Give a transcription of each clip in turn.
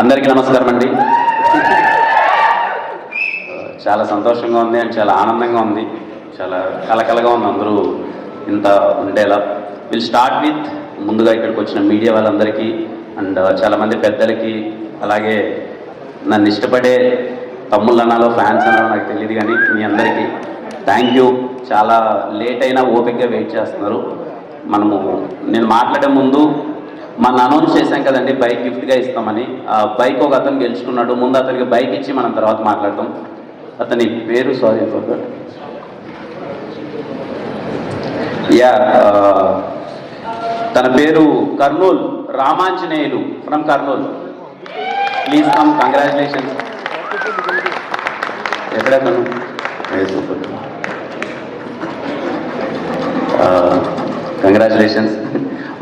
అందరికీ నమస్కారం అండి. చాలా సంతోషంగా ఉంది అండ్ చాలా ఆనందంగా ఉంది. చాలా కలకలగా ఉంది అందరూ ఇంత ఉండేలా. విల్ స్టార్ట్ విత్ ముందుగా ఇక్కడికి వచ్చిన మీడియా వాళ్ళందరికీ అండ్ చాలామంది పెద్దలకి అలాగే నన్ను ఇష్టపడే తమ్ముళ్ళు అనాలో ఫ్యాన్స్ అనాలో నాకు తెలియదు కానీ మీ అందరికీ థ్యాంక్ యూ చాలా లేట్ అయినా ఓపిక్గా వెయిట్ చేస్తున్నారు. మనము నేను మాట్లాడే ముందు మన అనౌన్స్ చేశాం కదండి బైక్ గిఫ్ట్గా ఇస్తామని. ఆ బైక్ ఒక అతను గెలుచుకున్నాడు ముందు అతనికి బైక్ ఇచ్చి మనం తర్వాత మాట్లాడతాం. అతని పేరు సారీ యా తన పేరు Kurnool Ramanjaneyulu from Kurnool. Please come congratulations ఎక్కడ తను కంగ్రాచులేషన్స్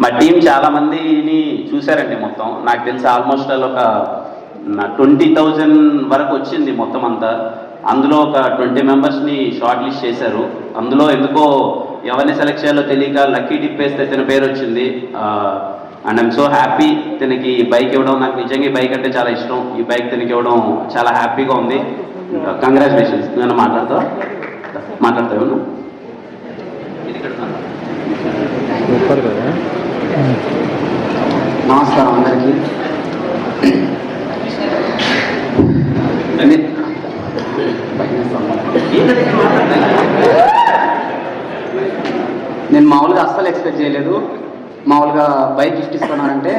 మా టీం చాలా మందిని చూశారండి మొత్తం. నాకు తెలిసి ఆల్మోస్ట్ ఒక ట్వంటీ థౌజండ్ వరకు వచ్చింది మొత్తం అంతా. అందులో ఒక ట్వంటీ మెంబర్స్ని షార్ట్ లిస్ట్ చేశారు. అందులో ఎందుకో ఎవరిని సెలెక్ట్ చేయాలో తెలియక లక్కీ టిప్ వేస్తే తన పేరు వచ్చింది. అండ్ ఐమ్ సో హ్యాపీ తనకి బైక్ ఇవ్వడం నాకు నిజంగా ఈ బైక్ అంటే చాలా ఇష్టం. ఈ బైక్ తనకి ఇవ్వడం చాలా హ్యాపీగా ఉంది. కంగ్రాచులేషన్స్ నేను మాట్లాడతా మాట్లాడతా ఏమన్నా ఇది ఇక్కడ ఉందా? సూపర్ కదా నమస్కారం అందరికీ రండి. నేను మామూలుగా అస్సలు ఎక్స్పెక్ట్ చేయలేదు. మామూలుగా బైక్ గిఫ్ట్ ఇస్తున్నారంటే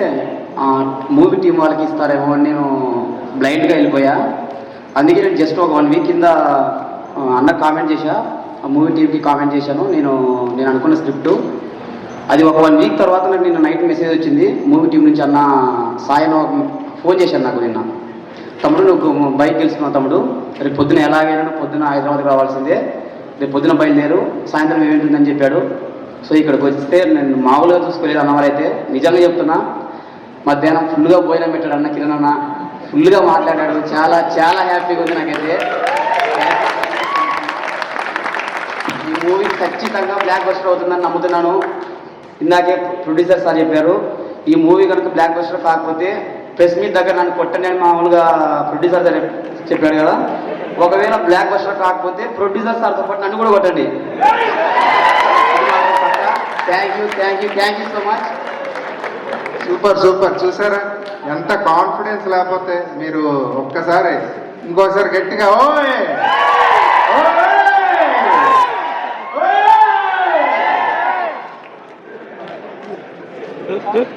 మూవీ టీం వాళ్ళకి ఇస్తారేమో అని నేను బ్లైండ్గా వెళ్ళిపోయా. అందుకే నేను జస్ట్ ఒక వన్ వీక్ కింద అన్న కామెంట్ చేశా. ఆ మూవీ టీంకి కామెంట్ చేశాను. నేను నేను అనుకున్న స్క్రిప్ట్ అది ఒక వన్ వీక్ తర్వాత నాకు నిన్న నైట్ మెసేజ్ వచ్చింది. మూవీ టీం నుంచి అన్న సాయం ఫోన్ చేశాను నాకు నిన్న. తమ్ముడు నువ్వు బైక్ గెలుచుకున్నావు తమ్ముడు రేపు పొద్దున ఎలాగైనా పొద్దున హైదరాబాద్కి రావాల్సిందే రేపు పొద్దున బయలుదేరు సాయంత్రం ఈవెంట్ ఉందని చెప్పాడు. సో ఇక్కడికి వస్తే నేను మామూలుగా చూసుకోలేదు అన్నవారైతే నిజంగా చెప్తున్నా మధ్యాహ్నం ఫుల్గా భోజనం పెట్టాడు అన్న కిరణ్ అన్న. ఫుల్గా మాట్లాడాడు చాలా చాలా హ్యాపీగా ఉంది నాకైతే. ఈ మూవీ ఖచ్చితంగా బ్లాక్ బస్టర్ అవుతుందని నమ్ముతున్నాను. ఇందాకే ప్రొడ్యూసర్ సార్ చెప్పారు ఈ మూవీ కనుక బ్లాక్ బస్టర్ కాకపోతే ప్రెస్ మీట్ దగ్గర నన్ను కొట్టండి మామూలుగా ప్రొడ్యూసర్ సార్ చెప్పాడు కదా. ఒకవేళ బ్లాక్ బస్టర్ కాకపోతే ప్రొడ్యూసర్ సార్తో పాటు నన్ను కూడా కొట్టండి. Thank you thank you thank you so much super super చూసారా? ఎంత కాన్ఫిడెన్స్ లేకపోతే మీరు ఒక్కసారి ఇంకోసారి గట్టిగా ఓయ్! ఓయ్!